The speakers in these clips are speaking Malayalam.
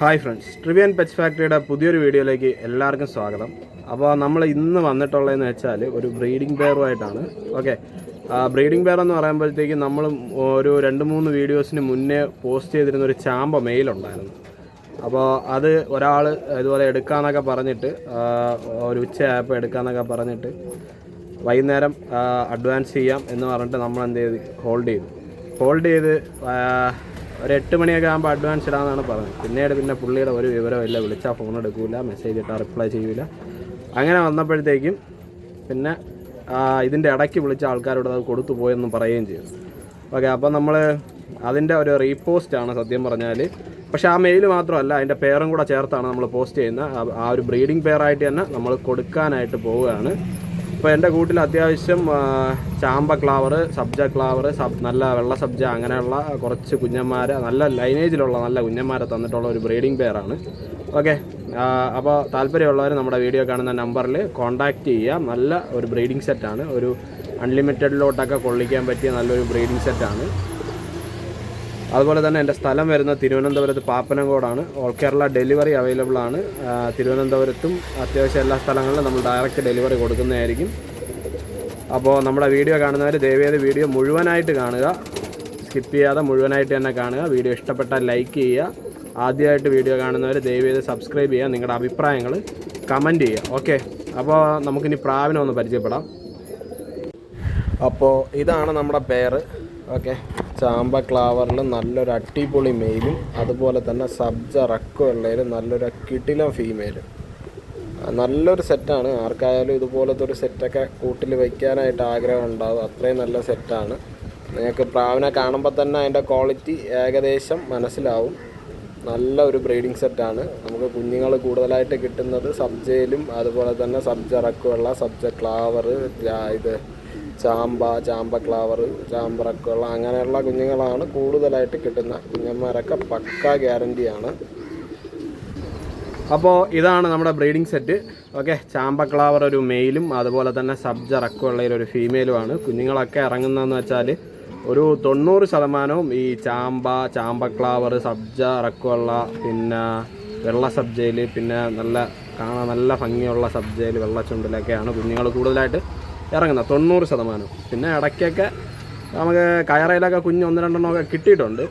ഹായ് ഫ്രണ്ട്സ് ട്രിവിയൻ പെറ്റ്സ് ഫാക്ടറിയുടെ പുതിയൊരു വീഡിയോയിലേക്ക് എല്ലാവർക്കും സ്വാഗതം. അപ്പോൾ നമ്മൾ ഇന്ന് വന്നിട്ടുള്ളതെന്ന് വെച്ചാൽ ഒരു ബ്രീഡിംഗ് പെയറുമായിട്ടാണ് ഓക്കെ ബ്രീഡിംഗ് പെയർ എന്ന് പറയുമ്പോഴത്തേക്കും നമ്മൾ ഒരു രണ്ട് മൂന്ന് വീഡിയോസിന് മുന്നേ പോസ്റ്റ് ചെയ്തിരുന്ന ഒരു ചാമ്പ മെയിലുണ്ടായിരുന്നു അപ്പോൾ അത് ഒരാൾ ഇതുപോലെ എടുക്കാമെന്നൊക്കെ പറഞ്ഞിട്ട് ഒരു ഉച്ചയായപ്പോൾ എടുക്കാമെന്നൊക്കെ പറഞ്ഞിട്ട് വൈകുന്നേരം അഡ്വാൻസ് ചെയ്യാം എന്ന് പറഞ്ഞിട്ട് നമ്മൾ എന്ത് ചെയ്ത്? ഹോൾഡ് ചെയ്തു. ഹോൾഡ് ചെയ്ത് ഒരു എട്ട് മണിയൊക്കെ ആകുമ്പോൾ അഡ്വാൻസ് ഇടാമെന്നാണ് പറഞ്ഞത്. പിന്നീട് പിന്നെ പുള്ളിയുടെ ഒരു വിവരമില്ല വിളിച്ചാൽ ഫോൺ എടുക്കില്ല മെസ്സേജ് ഇട്ടാൽ റിപ്ലൈ ചെയ്യൂല. അങ്ങനെ വന്നപ്പോഴത്തേക്കും പിന്നെ ഇതിന്റെ ഇടയ്ക്ക് വിളിച്ച ആൾക്കാരോട് അത് കൊടുത്തു പോയെന്ന് പറയുകയും ചെയ്തു. ഓക്കെ അപ്പോൾ നമ്മൾ അതിന്റെ ഒരു റീപോസ്റ്റാണ് സത്യം പറഞ്ഞാൽ പക്ഷേ ആ മെയിൽ മാത്രമല്ല അതിന്റെ പേരും കൂടെ ചേർത്താണ് നമ്മൾ പോസ്റ്റ് ചെയ്യുന്നത്. ആ- ഒരു ബ്രീഡിംഗ് പെയറായിട്ട് തന്നെ നമ്മൾ കൊടുക്കാനായിട്ട് പോവുകയാണ്. ഇപ്പോൾ എന്റെ കൂട്ടിൽ അത്യാവശ്യം ചാമ്പ ക്ലാവർ സബ്ജ ക്ലാവർ സബ് നല്ല വെള്ള സബ്ജ അങ്ങനെയുള്ള കുറച്ച് കുഞ്ഞന്മാരെ നല്ല ലൈനേജിലുള്ള നല്ല കുഞ്ഞന്മാരെ തന്നിട്ടുള്ള ഒരു ബ്രീഡിംഗ് പെയറാണ് ഓക്കെ അപ്പോൾ താല്പര്യമുള്ളവർ നമ്മുടെ വീഡിയോ കാണുന്ന നമ്പറിൽ കോൺടാക്റ്റ് ചെയ്യുക. നല്ല ഒരു ബ്രീഡിംഗ് സെറ്റാണ്. ഒരു അൺലിമിറ്റഡിലോട്ടൊക്കെ കൊള്ളിക്കാൻ പറ്റിയ നല്ലൊരു ബ്രീഡിംഗ് സെറ്റാണ്. അതുപോലെ തന്നെ എന്റെ സ്ഥലം വരുന്നത് തിരുവനന്തപുരത്ത് പാപ്പനംകോടാണ്. ഓൾ കേരള ഡെലിവറി അവൈലബിൾ ആണ്. തിരുവനന്തപുരത്തും അത്യാവശ്യം എല്ലാ സ്ഥലങ്ങളിലും നമ്മൾ ഡയറക്റ്റ് ഡെലിവറി കൊടുക്കുന്നതായിരിക്കും. അപ്പോൾ നമ്മുടെ വീഡിയോ കാണുന്നവർ ദയവേത് വീഡിയോ മുഴുവനായിട്ട് കാണുക. സ്കിപ്പ് ചെയ്യാതെ മുഴുവനായിട്ട് തന്നെ കാണുക. വീഡിയോ ഇഷ്ടപ്പെട്ടാൽ ലൈക്ക് ചെയ്യുക. ആദ്യമായിട്ട് വീഡിയോ കാണുന്നവർ ദയവേത് സബ്സ്ക്രൈബ് ചെയ്യുക. നിങ്ങളുടെ അഭിപ്രായങ്ങൾ കമന്റ് ചെയ്യുക. ഓക്കെ അപ്പോൾ നമുക്കിനി പ്രാവിനെ ഒന്ന് പരിചയപ്പെടാം. അപ്പോൾ ഇതാണ് നമ്മുടെ പേര്. ഓക്കെ ചാമ്പ ക്ലാവറിൽ നല്ലൊരു അട്ടിപൊളി മെയിലും അതുപോലെ തന്നെ സബ്ജ റക്കോ നല്ലൊരു കിടിലം ഫീമെയിലും. നല്ലൊരു സെറ്റാണ്. ആർക്കായാലും ഇതുപോലത്തെ ഒരു സെറ്റൊക്കെ കൂട്ടിൽ വയ്ക്കാനായിട്ട് ആഗ്രഹം ഉണ്ടാകും അത്രയും നല്ല സെറ്റാണ്. നിങ്ങൾക്ക് പ്രാവിനെ കാണുമ്പോൾ തന്നെ അതിന്റെ ക്വാളിറ്റി ഏകദേശം മനസ്സിലാവും. നല്ല ഒരു ബ്രീഡിംഗ് സെറ്റാണ്. നമുക്ക് കുഞ്ഞുങ്ങൾ കൂടുതലായിട്ട് കിട്ടുന്നത് സബ്ജയിലും അതുപോലെ തന്നെ സബ്ജ റക്കുള്ള സബ്ജ ക്ലാവർ ഇത് ചാമ്പ ക്ലാവർ ചാമ്പ അങ്ങനെയുള്ള കുഞ്ഞുങ്ങളാണ് കൂടുതലായിട്ട് കിട്ടുന്ന കുഞ്ഞന്മാരൊക്കെ പക്ക ഗ്യാരണ്ടിയാണ് അപ്പോൾ ഇതാണ് നമ്മുടെ ബ്രീഡിംഗ് സെറ്റ്. ഓക്കെ ചാമ്പക്ലാവർ ഒരു മെയിലും അതുപോലെ തന്നെ സബ്ജ റക്കുള്ളതിൽ ഒരു ഫീമെയിലുമാണ്. കുഞ്ഞുങ്ങളൊക്കെ ഇറങ്ങുന്നതെന്ന് വെച്ചാൽ ഒരു തൊണ്ണൂറ് ശതമാനവും ഈ ചാമ്പ ചാമ്പക്ലാവർ സബ്ജ റക്കുള്ള പിന്നെ വെള്ള സബ്ജയിൽ പിന്നെ നല്ല കാണാൻ നല്ല ഭംഗിയുള്ള സബ്ജയിൽ വെള്ളച്ചുണ്ടിലൊക്കെയാണ് കുഞ്ഞുങ്ങൾ കൂടുതലായിട്ട് ഇറങ്ങുന്നത് തൊണ്ണൂറ് ശതമാനം. പിന്നെ ഇടയ്ക്കൊക്കെ നമുക്ക് കയറയിലൊക്കെ കുഞ്ഞ് ഒന്ന് രണ്ടെണ്ണമൊക്കെ കിട്ടിയിട്ടുണ്ട്.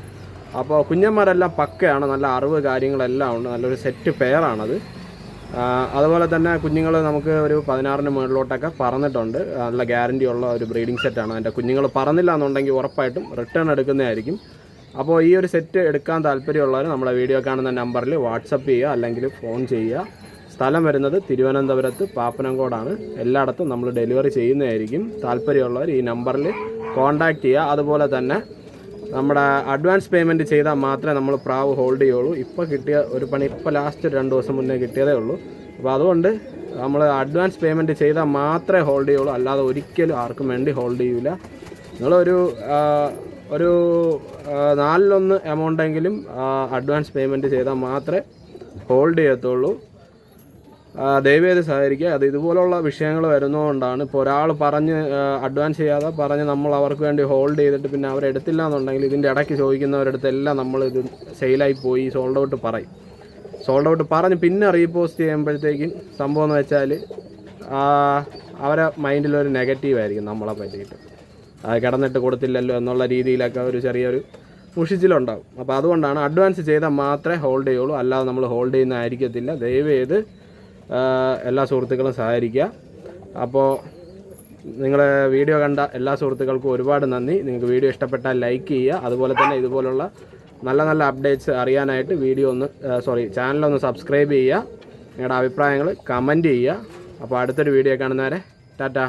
അപ്പോൾ കുഞ്ഞന്മാരെല്ലാം പക്കയാണ്. നല്ല അറിവ് കാര്യങ്ങളെല്ലാം ഉണ്ട്. നല്ലൊരു സെറ്റ് പെയറാണത് അതുപോലെ തന്നെ കുഞ്ഞുങ്ങൾ നമുക്ക് ഒരു പതിനാറിന് മുകളിലോട്ടൊക്കെ പറന്നിട്ടുണ്ട്. നല്ല ഗ്യാരണ്ടി ഉള്ള ഒരു ബ്രീഡിംഗ് സെറ്റാണ് അതിന്റെ കുഞ്ഞുങ്ങൾ പറന്നില്ല എന്നുണ്ടെങ്കിൽ ഉറപ്പായിട്ടും റിട്ടേൺ എടുക്കുന്നതായിരിക്കും അപ്പോൾ ഈ ഒരു സെറ്റ് എടുക്കാൻ താല്പര്യമുള്ളവർ നമ്മുടെ വീഡിയോ കാണുന്ന നമ്പറിൽ വാട്സപ്പ് ചെയ്യുക അല്ലെങ്കിൽ ഫോൺ ചെയ്യുക. സ്ഥലം വരുന്നത് തിരുവനന്തപുരത്ത് പാപ്പനംകോടാണ്. എല്ലായിടത്തും നമ്മൾ ഡെലിവറി ചെയ്യുന്നതായിരിക്കും. താല്പര്യമുള്ളവർ ഈ നമ്പറിൽ കോൺടാക്റ്റ് ചെയ്യുക. അതുപോലെ തന്നെ നമ്മുടെ അഡ്വാൻസ് പേയ്മെന്റ് ചെയ്താൽ മാത്രമേ നമ്മൾ പ്രാവ് ഹോൾഡ് ചെയ്യുള്ളൂ. ഇപ്പോൾ കിട്ടിയ ഒരു പണി ഇപ്പോൾ ലാസ്റ്റ് രണ്ട് ദിവസം മുന്നേ കിട്ടിയതേ ഉള്ളൂ. അപ്പോൾ അതുകൊണ്ട് നമ്മൾ അഡ്വാൻസ് പേയ്മെന്റ് ചെയ്താൽ മാത്രമേ ഹോൾഡ് ചെയ്യുള്ളൂ. അല്ലാതെ ഒരിക്കലും ആർക്കും വേണ്ടി ഹോൾഡ് ചെയ്യില്ല നിങ്ങളൊരു ഒരു നാലിലൊന്ന് എമൗണ്ടെങ്കിലും അഡ്വാൻസ് പേയ്മെന്റ് ചെയ്താൽ മാത്രമേ ഹോൾഡ് ചെയ്യത്തുള്ളൂ. ദയവേത് സഹകരിക്കുക. അത് ഇതുപോലുള്ള വിഷയങ്ങൾ വരുന്നതുകൊണ്ടാണ് ഇപ്പോൾ ഒരാൾ പറഞ്ഞ് അഡ്വാൻസ് ചെയ്യാതെ പറഞ്ഞ് നമ്മൾ അവർക്ക് വേണ്ടി ഹോൾഡ് ചെയ്തിട്ട് പിന്നെ അവരെടുത്തില്ല എന്നുണ്ടെങ്കിൽ ഇതിന്റെ ഇടയ്ക്ക് ചോദിക്കുന്നവരടുത്ത് എല്ലാം നമ്മൾ ഇത് സെയിലായി പോയി സോൾഡ് ഔട്ട് പറയും. സോൾഡ് ഔട്ട് പറഞ്ഞ് പിന്നെ റീപോസ്റ്റ് ചെയ്യുമ്പോഴത്തേക്കും സംഭവം എന്ന് വെച്ചാൽ അവരെ മൈൻഡിലൊരു നെഗറ്റീവ് ആയിരിക്കും നമ്മളെ പറ്റിയിട്ട്. കിടന്നിട്ട് കൊടുത്തില്ലല്ലോ എന്നുള്ള രീതിയിലൊക്കെ ഒരു ചെറിയൊരു മുഷിച്ചിലുണ്ടാവും. അപ്പോൾ അതുകൊണ്ടാണ് അഡ്വാൻസ് ചെയ്താൽ മാത്രമേ ഹോൾഡ് ചെയ്യുള്ളൂ. അല്ലാതെ നമ്മൾ ഹോൾഡ് ചെയ്യുന്നതായിരിക്കത്തില്ല. ദയവ് ചെയ്ത് എല്ലാ സുഹൃത്തുക്കളും സഹകരിക്കുക. അപ്പോൾ നിങ്ങൾ വീഡിയോ കണ്ട എല്ലാ സുഹൃത്തുക്കൾക്കും ഒരുപാട് നന്ദി. നിങ്ങൾക്ക് വീഡിയോ ഇഷ്ടപ്പെട്ടാൽ ലൈക്ക് ചെയ്യുക. അതുപോലെ തന്നെ ഇതുപോലുള്ള നല്ല നല്ല അപ്ഡേറ്റ്സ് അറിയാനായിട്ട് വീഡിയോ ഒന്ന് സോറി ചാനലൊന്ന് സബ്സ്ക്രൈബ് ചെയ്യുക. നിങ്ങളുടെ അഭിപ്രായങ്ങൾ കമന്റ് ചെയ്യുക. അപ്പോൾ അടുത്തൊരു വീഡിയോ കാണുന്നവരെ ടാറ്റ.